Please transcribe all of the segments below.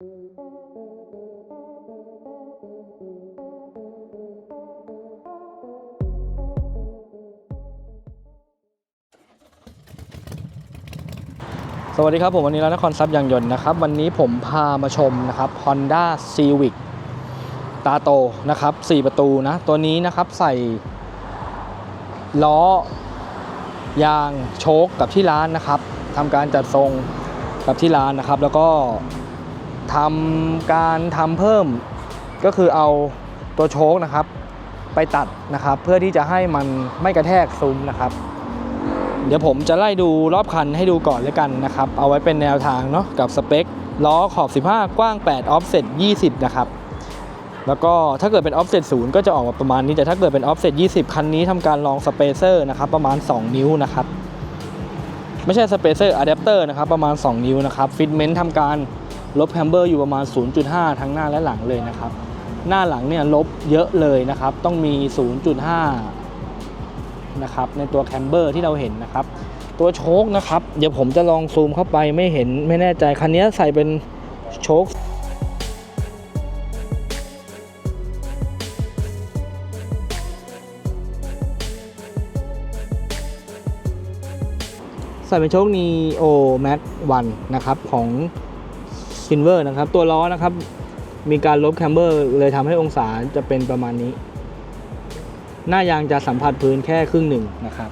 สวัสดีครับผมวันนี้ร้านนครทรัพย์ยางยนต์นะครับ วันนี้ผมพามาชมนะครับ Honda Civic ตาโตนะครับ 4 ประตูนะ ตัวนี้นะครับใส่ล้อยางโชคกับที่ร้านนะครับทำการจัดทรงกับที่ร้านนะครับ แล้วก็ ทำการทำเพิ่มก็คือเอาตัวโชคนะครับ ไปตัดนะครับ เพื่อที่จะให้มันไม่กระแทกซุ้มนะครับ เดี๋ยวผมจะไล่ดูรอบคันให้ดูก่อนแล้วกันนะครับ เอาไว้เป็นแนวทางเนาะกับสเปคล้อขอบ 15 กว้าง 8 offset 20 นะครับ แล้วก็ถ้าเกิดเป็น offset 0 ก็จะออกมาประมาณนี้ แต่ถ้าเกิดเป็น offset 20 คันนี้ทำการลองสเปเซอร์นะครับ ประมาณ 2 นิ้วนะครับ ไม่ใช่สเปเซอร์อะแดปเตอร์นะครับ ประมาณ 2 นิ้วนะครับฟิตเมนต์ทำการ ลบแฮมเบอร์อยู่ประมาณ 0.5 ทั้งหน้าและหลังเลยนะครับ หน้าหลังเนี่ยลบเยอะเลยนะครับ ต้องมี 0.5 นะครับในตัวแคมเบอร์ที่เราเห็นนะครับ ตัวโชคนะครับ เดี๋ยวผมจะลองซูมเข้าไปไม่เห็นไม่แน่ใจ คันนี้ใส่เป็นโชคใส่เป็นโชคนีโอแม็กวันนะครับของ ซินเวอร์นะครับ ตัวล้อนะครับ มีการลบแคมเบอร์เลยทำให้องศาจะเป็นประมาณนี้ หน้ายางจะสัมผัสพื้นแค่ครึ่งหนึ่งนะครับ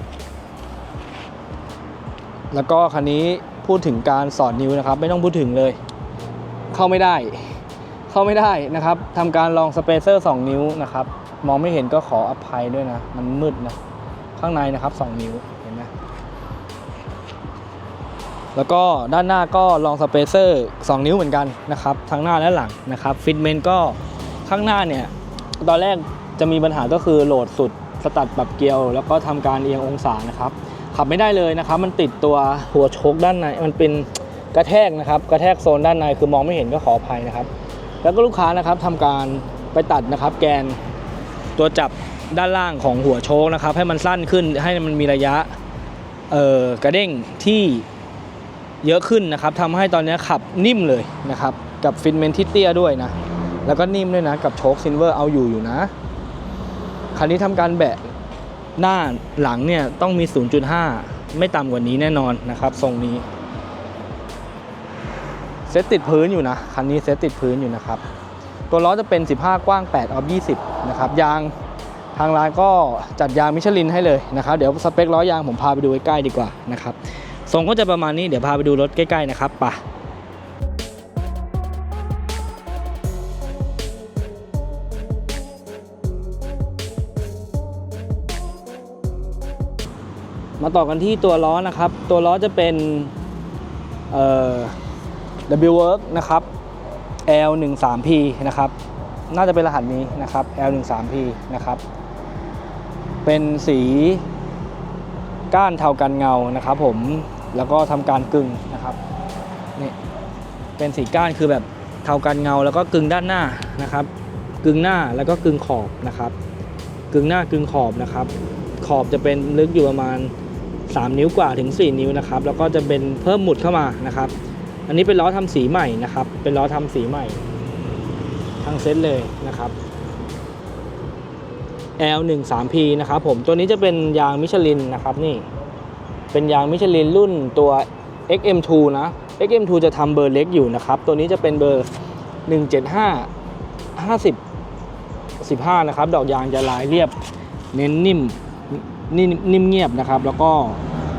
แล้วก็คันนี้พูดถึงการสอดนิ้วนะครับ ไม่ต้องพูดถึงเลย เข้าไม่ได้ เข้าไม่ได้นะครับทำการลองสเปเซอร์ 2 นิ้วนะครับ มองไม่เห็นก็ขออภัยด้วยนะ มันมืดนะ ข้างในนะครับ 2 นิ้ว แล้วก็ด้านหน้าก็ลองสเปเซอร์2นิ้วเหมือนกันนะครับทั้งหน้าและหลังนะครับฟิตเมนต์ก็ข้างหน้าเนี่ยตอนแรกจะมีปัญหาก็คือโหลดสุดสตัดปรับเกลียว แล้วก็ทำการเอียงองศานะครับขับไม่ได้เลยนะครับ มันติดตัวหัวโชคด้านในมันเป็นกระแทกนะครับ กระแทกโซนด้านในคือมองไม่เห็นก็ขออภัยนะครับ แล้วก็ลูกค้านะครับทำการไปตัดนะครับ แกนตัวจับด้านล่างของหัวโชคนะครับ ให้มันสั้นขึ้นให้มันมีระยะเอ่อกระเด้งที่ เยอะขึ้นนะครับทำให้ตอนนี้ขับนิ่มเลยนะครับ กับฟินเมนที่เตี้ยด้วยนะ แล้วก็นิ่มด้วยนะ กับโชคซินเวอร์เอาอยู่อยู่นะ คันนี้ทำการแบะหน้าหลังเนี่ยต้องมี 0.5 ไม่ต่ำกว่านี้แน่นอนนะครับทรงนี้ เซตติดพื้นอยู่นะ คันนี้เซตติดพื้นอยู่นะครับ ตัวล้อจะเป็น 15 กว้าง 8 ออฟ 20 นะครับ ยางทางร้านก็จัดยางมิชลินให้เลยนะครับ เดี๋ยวสเปคล้อยางผมพาไปดูใกล้ๆดีกว่านะครับ ทรงก็จะประมาณนี้เดี๋ยวพาไปดูรถใกล้ๆนะครับไปะมาต่อกันที่ตัวล้อนะครับ ตัวล้อจะเป็นเอ่อ W Work นะครับ L 1 3 P นะครับ น่าจะเป็นรหัสนี้นะครับ L 1 3 P นะครับ เป็นสีก้านเทากันเงานะครับผม แล้วก็ทำการกึ่งนะครับนี่เป็นสีก้านคือแบบเทากันเงาแล้วก็กึ่งด้านหน้านะครับ กึ่งหน้าแล้วก็กึ่งขอบนะครับ กึ่งหน้ากึ่งขอบนะครับ ขอบจะเป็นลึกอยู่ประมาณ 3 นิ้วกว่าถึง 4 นิ้วนะครับ แล้วก็จะเป็นเพิ่มหมุดเข้ามานะครับ อันนี้เป็นล้อทำสีใหม่นะครับ เป็นล้อทำสีใหม่ ทั้งเซตเลยนะครับ L 1 3 P นะครับผมตัวนี้จะเป็นยางมิชลินนะครับนี่ เป็นยางมิชลินรุ่นตัว XM2 นะ XM2 จะทำเบอร์เล็กอยู่นะครับ ตัวนี้จะเป็นเบอร์ 175 50 15 นะครับ ดอกยางจะลายเรียบ เน้นนิ่มนิ่มนิ่มเงียบนะครับ แล้วก็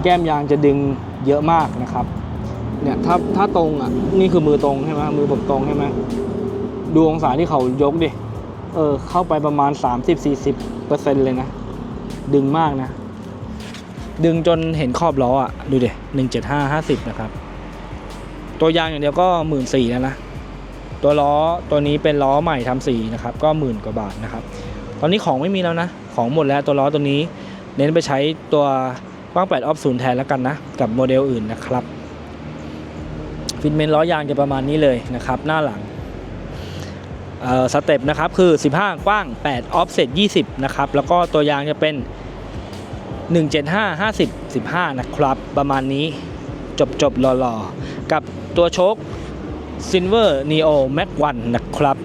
แก้มยางจะดึงเยอะมากนะครับ เนี่ยถ้าถ้าตรงอะ นี่คือมือตรงใช่ไหมมือผมตรงใช่ไหมดูองศาที่เขายกดิ เออ เข้าไปประมาณ 30-40เปอร์เซ็นต์เลยนะ ดึงมากนะ ดึงจนเห็นขอบล้ออะ ดูดิหนึ่งเจ็ดห้าห้าสิบนะครับ ตัวยางอย่างเดียวก็หมื่นสี่แล้วนะ ตัวล้อตัวนี้เป็นล้อใหม่ทำสีนะครับ ก็หมื่นกว่าบาทนะครับ ตอนนี้ของไม่มีแล้วนะ ของหมดแล้วตัวล้อตัวนี้ เน้นไปใช้ตัวกว้าง8ออฟศูนย์แทนแล้วกันนะ กับโมเดลอื่นนะครับ ฟิตเมนต์ล้อยางจะประมาณนี้เลยนะครับ หน้าหลังสเต็ปนะครับคือ 15 กว้าง 8 ออฟเซต20 นะครับ แล้วก็ตัวยางจะเป็น 175 50 15 นะครับ ประมาณนี้จบจบหล่อๆ กับตัวโชค Silver Neo Max 1นะครับ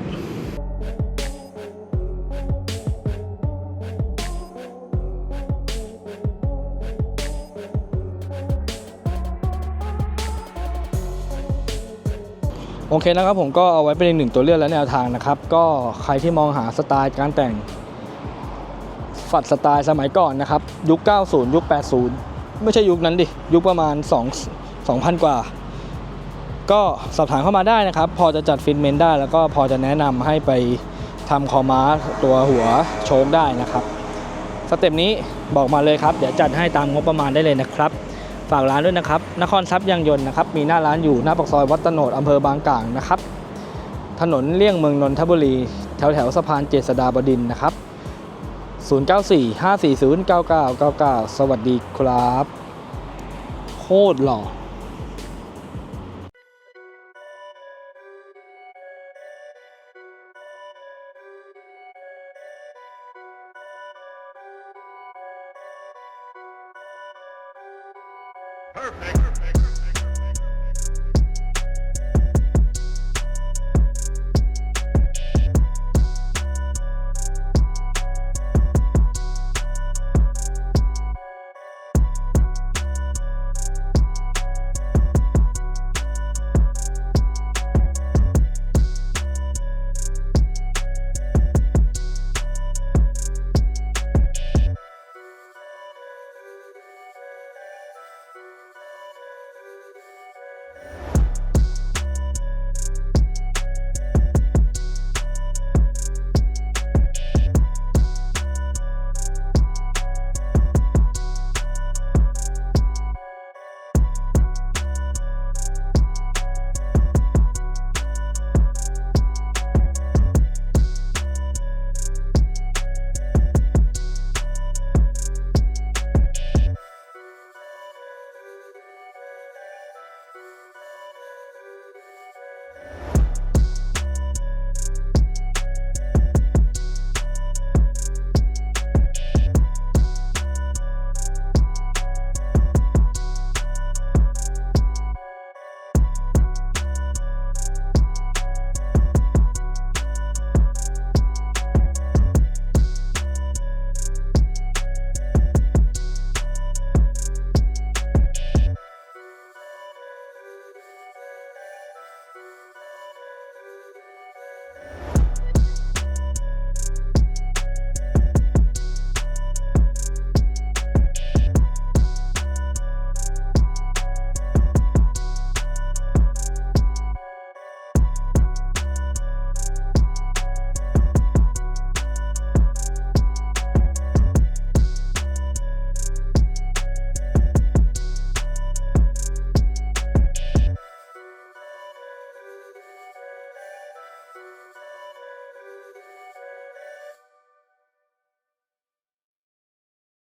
โอเคนะครับผมก็เอาไว้เป็นอีกหนึ่งตัวเลือกและแนวทางนะครับ ก็ใครที่มองหาสไตล์การแต่งัดสไตล์สมัยก่อนนะครับ ยุค 90 ยุค 80 ไม่ใช่ยุคนั้นดิ ยุคประมาณ 2 2,000 กว่า ก็สอบถามเข้ามาได้นะครับ พอจะจัดฟิตเมนได้ แล้วก็พอจะแนะนำให้ไปทำคอม้าตัวหัวโชคได้นะครับสเต็ปนี้บอกมาเลยครับ เดี๋ยวจัดให้ตามงบประมาณได้เลยนะครับ ฝากร้านด้วยนะครับ นครทรัพย์ยางยนต์นะครับ มีหน้าร้านอยู่หน้าปากซอยวัดตโนดอำเภอบางกลางนะครับ ถนนเลี่ยงเมืองนนทบุรี แถวแถวสะพานเจษฎาบดินนะครับ 0945409999 สวัสดีครับ โคตรหล่อ Perfect.